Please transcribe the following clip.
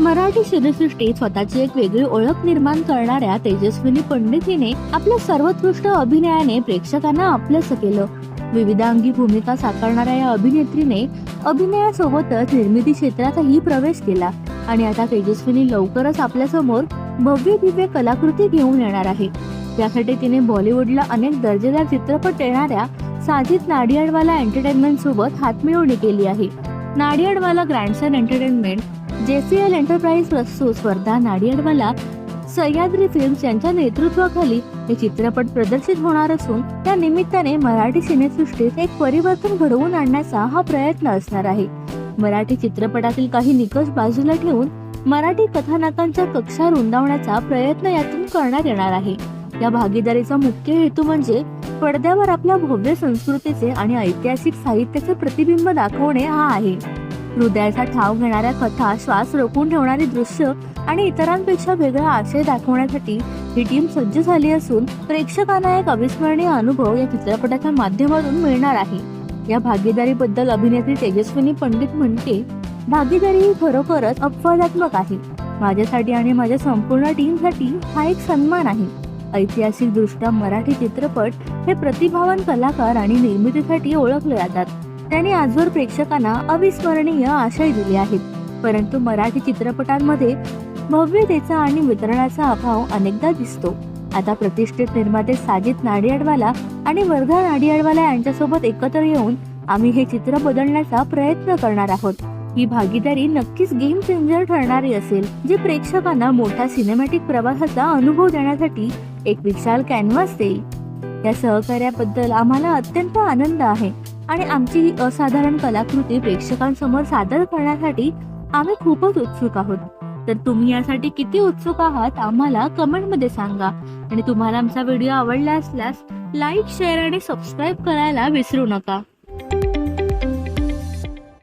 मराठी सिनेसृष्टीत स्वतःची एक वेगळी ओळख निर्माण करणाऱ्या तेजस्विनी पंडित हिने आपल्या सर्वोत्कृष्ट अभिनयाने प्रेक्षकांना आपलंसं केलं. विविधांगी भूमिका साकारणाऱ्या या अभिनेत्रीने अभिनयासोबतच निर्मिती क्षेत्रातही प्रवेश केला आणि आता तेजस्विनी लवकरच आपल्यासमोर भव्य दिव्य कलाकृती घेऊन येणार आहे. यासाठी तिने बॉलिवूडला अनेक दर्जेदार चित्रपट देणाऱ्या साजिद नाडियाडवाला एंटरटेनमेंट सोबत हातमिळवणी केली आहे. Nadiadwala grandson entertainment JCL enterprise प्रस्तुत स्पर्धा नाडियाडवाला सह्याद्री फिल्म्स यांच्या नेतृत्वाखाली हे चित्रपट प्रदर्शित होणार असून त्या निमित्ताने मराठी सिनेसृष्टीत एक परिवर्तन घडवून आणण्याचा हा प्रयत्न असणार आहे. मराठी चित्रपटातील काही निकष बाजूला ठेवून मराठी कथानकांच्या कक्षा रुंदावण्याचा प्रयत्न यातून करण्यात येणार आहे. या भागीदारीचा मुख्य हेतू म्हणजे पडद्यावर आपल्या भव्य संस्कृतीचे आणि ऐतिहासिक साहित्याचे प्रतिबिंब दाखवणे हा आहे. हृदयाचा ठाव घेणाऱ्या कथा श्वास रोखून ठेवणारी दृश्य आणि इतरांपेक्षा वेगळा आशय दाखवण्यासाठी ही टीम सज्ज झाली असून प्रेक्षकांना एक अविस्मरणीय अनुभव या चित्रपटाच्या माध्यमातून मिळणार आहे. या भागीदारीबद्दल अभिनेत्री तेजस्विनी पंडित म्हणते भागीदारी ही खरोखरच अपवादात्मक आहे. माझ्यासाठी आणि माझ्या संपूर्ण टीमसाठी हा एक सन्मान आहे. ऐतिहासिक दृष्ट्या मराठी चित्रपट हे प्रतिभावान कलाकार आणि निर्मितीसाठी ओळखले जातात. त्याने आजवर प्रेक्षकांना अविस्मरणीय आशय दिले आहेत. परंतु मराठी चित्रपटांमध्ये भव्यतेचा आणि वितरणाचा अभाव अनेकदा दिसतो. आता प्रतिष्ठित निर्माते साजिद नाडियाडवाला आणि वर्धा नाडियाडवाला यांच्यासोबत एकत्र येऊन आम्ही हे चित्र बदलण्याचा प्रयत्न करणार आहोत. ही भागीदारी नक्कीच गेम चेंजर ठरणारी असेल जे प्रेक्षकांना मोठ्या सिनेमॅटिक प्रवासाचा अनुभव देण्यासाठी एक विशाल कॅनव्हास देईल. या सहकार्याबद्दल आम्हाला अत्यंत आनंद आहे. आणि आमची ही असाधारण कलाकृती प्रेक्षकांसमोर सादर करण्यासाठी आम्ही खूपच उत्सुक आहोत. तर तुम्ही यासाठी किती उत्सुक आहात आम्हाला कमेंटमध्ये सांगा. आणि तुम्हाला आमचा व्हिडिओ आवडला असल्यास लाईक शेअर आणि सबस्क्राईब करायला विसरू नका.